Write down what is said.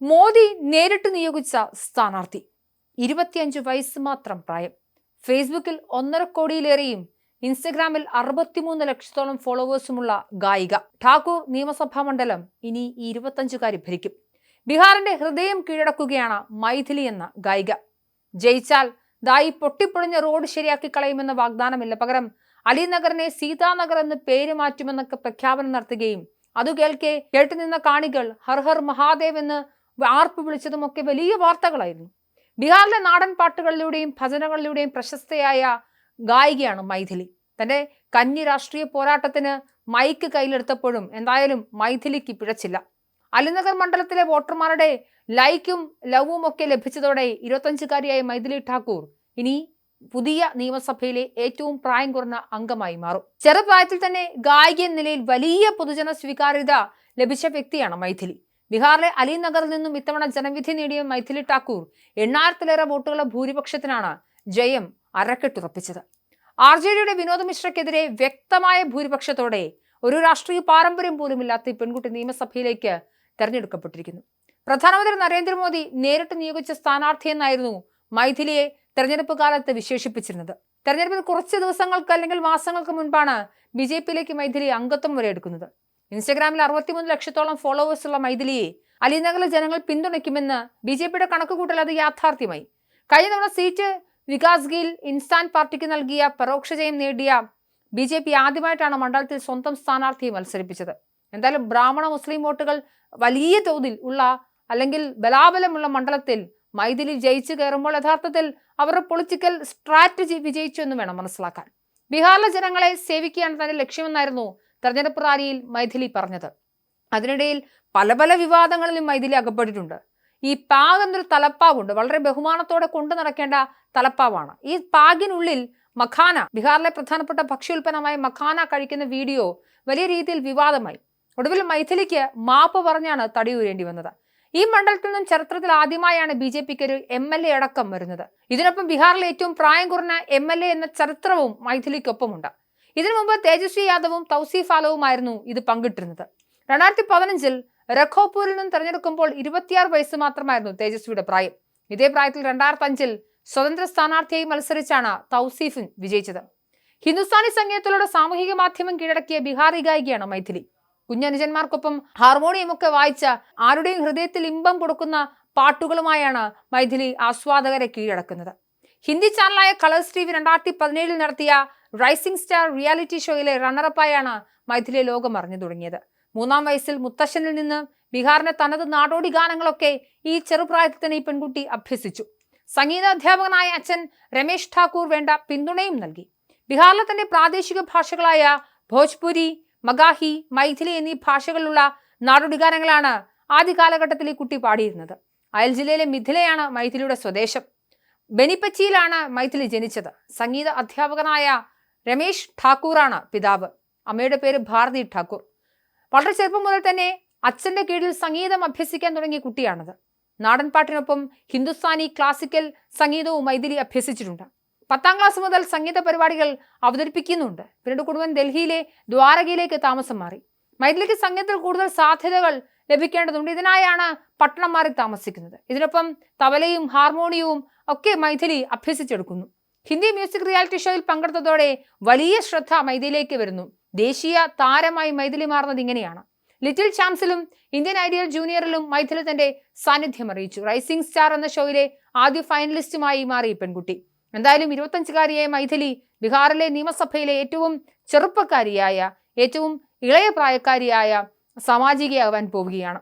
മോദി നേരിട്ട് നിയോഗിച്ച സ്ഥാനാർത്ഥി. ഇരുപത്തിയഞ്ച് വയസ്സ് മാത്രം പ്രായം. ഫേസ്ബുക്കിൽ ഒന്നര കോടിയിലേറെയും ഇൻസ്റ്റഗ്രാമിൽ അറുപത്തിമൂന്ന് ലക്ഷത്തോളം ഫോളോവേഴ്സുമുള്ള ഗായിക. ഠാക്കൂർ നിയമസഭാ മണ്ഡലം ഇനി ഇരുപത്തഞ്ചുകാരി ഭരിക്കും. ബീഹാറിന്റെ ഹൃദയം കീഴടക്കുകയാണ് മൈഥിലി എന്ന ഗായിക. ജയിച്ചാൽ ദായി പൊട്ടിപ്പൊളിഞ്ഞ റോഡ് ശരിയാക്കി കളയുമെന്ന വാഗ്ദാനമില്ല. പകരം അലിനഗറിനെ സീതാനഗർ എന്ന് പേര് മാറ്റുമെന്നൊക്കെ പ്രഖ്യാപനം നടത്തുകയും അതു കേൾക്കെ കേട്ടുനിന്ന കാണികൾ ഹർ ഹർ മഹാദേവ് എന്ന് ആർപ്പ് വിളിച്ചതും ഒക്കെ വലിയ വാർത്തകളായിരുന്നു. ബീഹാറിലെ നാടൻ പാട്ടുകളിലൂടെയും ഭജനകളിലൂടെയും പ്രശസ്തയായ ഗായികയാണ് മൈഥിലി. തന്റെ കന്നി രാഷ്ട്രീയ പോരാട്ടത്തിന് മൈക്ക് കയ്യിലെടുത്തപ്പോഴും എന്തായാലും മൈഥിലിക്ക് പിഴച്ചില്ല. അലിനഗർ മണ്ഡലത്തിലെ വോട്ടർമാരുടെ ലൈക്കും ലവും ഒക്കെ ലഭിച്ചതോടെ ഇരുപത്തഞ്ചുകാരിയായ മൈഥിലി ഠാക്കൂർ ഇനി പുതിയ നിയമസഭയിലെ ഏറ്റവും പ്രായം കുറഞ്ഞ അംഗമായി മാറും. ചെറുപ്രായത്തിൽ തന്നെ ഗായിക എന്ന നിലയിൽ വലിയ പൊതുജന സ്വീകാര്യത ലഭിച്ച വ്യക്തിയാണ് മൈഥിലി. ബീഹാറിലെ അലിനഗറിൽ നിന്നും ഇത്തവണ ജനവിധി നേടിയ മൈഥിലി ടാക്കൂർ എണ്ണായിരത്തിലേറെ വോട്ടുകളുടെ ഭൂരിപക്ഷത്തിനാണ് ജയം അരക്കെട്ടുറപ്പിച്ചത്. ആർ ജെ ഡിയുടെ വിനോദ് മിശ്രയ്ക്കെതിരെ വ്യക്തമായ ഭൂരിപക്ഷത്തോടെ ഒരു രാഷ്ട്രീയ പാരമ്പര്യം പോലുമില്ലാത്ത ഈ പെൺകുട്ടി നിയമസഭയിലേക്ക് തെരഞ്ഞെടുക്കപ്പെട്ടിരിക്കുന്നു. പ്രധാനമന്ത്രി നരേന്ദ്രമോദി നേരിട്ട് നിയോഗിച്ച സ്ഥാനാർത്ഥിയെന്നായിരുന്നു മൈഥിലിയെ തെരഞ്ഞെടുപ്പ് കാലത്ത് വിശേഷിപ്പിച്ചിരുന്നത്. തെരഞ്ഞെടുപ്പിൽ കുറച്ച് ദിവസങ്ങൾക്ക് അല്ലെങ്കിൽ മാസങ്ങൾക്ക് മുൻപാണ് ബി ജെ പിയിലേക്ക് മൈഥിലി അംഗത്വം വരെ എടുക്കുന്നത് ഇൻസ്റ്റഗ്രാമിൽ അറുപത്തിമൂന്ന് ലക്ഷത്തോളം ഫോളോവേഴ്സ് ഉള്ള മൈഥിലിയെ അലിനഗറിലെ ജനങ്ങൾ പിന്തുണയ്ക്കുമെന്ന് ബി ജെ പിയുടെ കണക്കുകൂട്ടൽ അത് യാഥാർത്ഥ്യമായി. കഴിഞ്ഞ തവണ സീറ്റ് വികാസ് ഗിൽ ഇൻസാൻ പാർട്ടിക്ക് നൽകിയ പരോക്ഷ ജയം നേടിയ ബി ജെ പി ആദ്യമായിട്ടാണ് മണ്ഡലത്തിൽ സ്വന്തം സ്ഥാനാർത്ഥിയെ മത്സരിപ്പിച്ചത്. എന്തായാലും ബ്രാഹ്മണ മുസ്ലിം വോട്ടുകൾ വലിയ തോതിൽ ഉള്ള അല്ലെങ്കിൽ ബലാബലമുള്ള മണ്ഡലത്തിൽ മൈഥിലി ജയിച്ചു കയറുമ്പോൾ യഥാർത്ഥത്തിൽ അവരുടെ പൊളിറ്റിക്കൽ സ്ട്രാറ്റജി വിജയിച്ചു എന്ന് വേണം മനസ്സിലാക്കാൻ. ബീഹാറിലെ ജനങ്ങളെ സേവിക്കുകയാണ് തന്റെ ലക്ഷ്യമെന്നായിരുന്നു തെരഞ്ഞെടുപ്പ് റാലിയിൽ മൈഥിലി പറഞ്ഞത്. അതിനിടയിൽ പല പല വിവാദങ്ങളിലും മൈഥിലി അകപ്പെട്ടിട്ടുണ്ട്. ഈ പാഗ് എന്നൊരു തലപ്പാവുണ്ട്. വളരെ ബഹുമാനത്തോടെ കൊണ്ടു നടക്കേണ്ട തലപ്പാവാണ്. ഈ പാഗിനുള്ളിൽ മഖാന ബീഹാറിലെ പ്രധാനപ്പെട്ട ഭക്ഷ്യോൽപ്പന്നമായ മഖാന കഴിക്കുന്ന വീഡിയോ വലിയ രീതിയിൽ വിവാദമായി. ഒടുവിൽ മൈഥിലിക്ക് മാപ്പ് പറഞ്ഞാണ് തടിയൂരേണ്ടി വന്നത്. ഈ മണ്ഡലത്തിൽ നിന്നും ചരിത്രത്തിൽ ആദ്യമായാണ് ബി ജെ പിക്ക് ഒരു എം എൽ എ അടക്കം വരുന്നത്. ഇതിനൊപ്പം ബീഹാറിലെ ഏറ്റവും പ്രായം കുറഞ്ഞ എം എൽ എ എന്ന ചരിത്രവും മൈഥിലിക്കൊപ്പമുണ്ട്. ഇതിനു മുമ്പ് തേജസ്വി യാദവും തൗസീഫ് ആലവുമായിരുന്നു ഇത് പങ്കിട്ടിരുന്നത്. രണ്ടായിരത്തി പതിനഞ്ചിൽ രഖോപൂരിൽ നിന്ന് തെരഞ്ഞെടുക്കുമ്പോൾ ഇരുപത്തിയാറ് വയസ്സ് മാത്രമായിരുന്നു തേജസ്വിയുടെ പ്രായം. ഇതേ പ്രായത്തിൽ രണ്ടായിരത്തി അഞ്ചിൽ സ്വതന്ത്ര സ്ഥാനാർത്ഥിയായി മത്സരിച്ചാണ് തൗസീഫിൻ വിജയിച്ചത്. ഹിന്ദുസ്ഥാനി സംഗീതത്തിലൂടെ സാമൂഹിക മാധ്യമം കീഴടക്കിയ ബീഹാറി ഗായികയാണ് മൈഥിലി. കുഞ്ഞനുജന്മാർക്കൊപ്പം ഹാർമോണിയം ഒക്കെ വായിച്ച ആരുടെയും ഹൃദയത്തിൽ ഇമ്പം കൊടുക്കുന്ന പാട്ടുകളുമായാണ് മൈഥിലി ആസ്വാദകരെ കീഴടക്കുന്നത്. ഹിന്ദി ചാനലായ കളേഴ്സ് ടി വി രണ്ടായിരത്തി പതിനേഴിൽ നടത്തിയ റൈസിംഗ് സ്റ്റാർ റിയാലിറ്റി ഷോയിലെ റണ്ണറപ്പായാണ് മൈഥിലി ലോകം അറിഞ്ഞു തുടങ്ങിയത്. മൂന്നാം വയസ്സിൽ മുത്തശ്ശനിൽ നിന്ന് ബീഹാറിന്റെ തനത് നാടോടി ഗാനങ്ങളൊക്കെ ഈ ചെറുപ്രായത്തിൽ തന്നെ ഈ പെൺകുട്ടി അഭ്യസിച്ചു. സംഗീത അധ്യാപകനായ അച്ഛൻ രമേശ് ഠാക്കൂർ വേണ്ട പിന്തുണയും നൽകി. ബീഹാറിലെ തന്നെ പ്രാദേശിക ഭാഷകളായ ഭോജ്പുരി മഗാഹി മൈഥിലി എന്നീ ഭാഷകളിലുള്ള നാടോടിഗാനങ്ങളാണ് ആദ്യ കാലഘട്ടത്തിൽ ഈ കുട്ടി പാടിയിരുന്നത്. അയൽ ജില്ലയിലെ മിഥിലയാണ് മൈഥിലിയുടെ സ്വദേശം. ബെനിപ്പച്ചിയിലാണ് മൈഥിലി ജനിച്ചത്. സംഗീത അധ്യാപകനായ രമേശ് ഠാക്കൂറാണ് പിതാവ്. അമ്മയുടെ പേര് ഭാരതി ഠാക്കൂർ. വളരെ ചെറുപ്പം മുതൽ തന്നെ അച്ഛന്റെ കീഴിൽ സംഗീതം അഭ്യസിക്കാൻ തുടങ്ങിയ കുട്ടിയാണത്. നാടൻപാട്ടിനൊപ്പം ഹിന്ദുസ്ഥാനി ക്ലാസിക്കൽ സംഗീതവും മൈഥിലി അഭ്യസിച്ചിട്ടുണ്ട്. പത്താം ക്ലാസ് മുതൽ സംഗീത പരിപാടികൾ അവതരിപ്പിക്കുന്നുണ്ട്. പിന്നീട് കുടുംബം ഡൽഹിയിലെ ദ്വാരകയിലേക്ക് താമസം മാറി. മൈഥിലിക്ക് സംഗീതത്തിൽ കൂടുതൽ സാധ്യതകൾ ലഭിക്കേണ്ടതുണ്ട്. ഇതിനായാണ് പട്ടണം മാറി താമസിക്കുന്നത്. ഇതിനൊപ്പം തബലയും ഹാർമോണിയവും ഒക്കെ മൈഥിലി അഭ്യസിച്ചെടുക്കുന്നു. ഹിന്ദി മ്യൂസിക് റിയാലിറ്റി ഷോയിൽ പങ്കെടുത്തതോടെ വലിയ ശ്രദ്ധ മൈഥിലേക്ക് വരുന്നു. ദേശീയ താരമായി മൈഥിലി മാറുന്നത് ഇങ്ങനെയാണ്. ലിറ്റിൽ ചാംസിലും ഇന്ത്യൻ ഐഡിയൽ ജൂനിയറിലും മൈഥിലി തന്റെ സാന്നിധ്യം അറിയിച്ചു. റൈസിംഗ് സ്റ്റാർ എന്ന ഷോയിലെ ആദ്യ ഫൈനലിസ്റ്റുമായി മാറി പെൺകുട്ടി. എന്തായാലും ഇരുപത്തഞ്ചുകാരിയായ മൈഥിലി ബീഹാറിലെ നിയമസഭയിലെ ഏറ്റവും ചെറുപ്പക്കാരിയായ ഏറ്റവും ഇളയ പ്രായക്കാരിയായ സാമാജികയാവാൻ പോവുകയാണ്.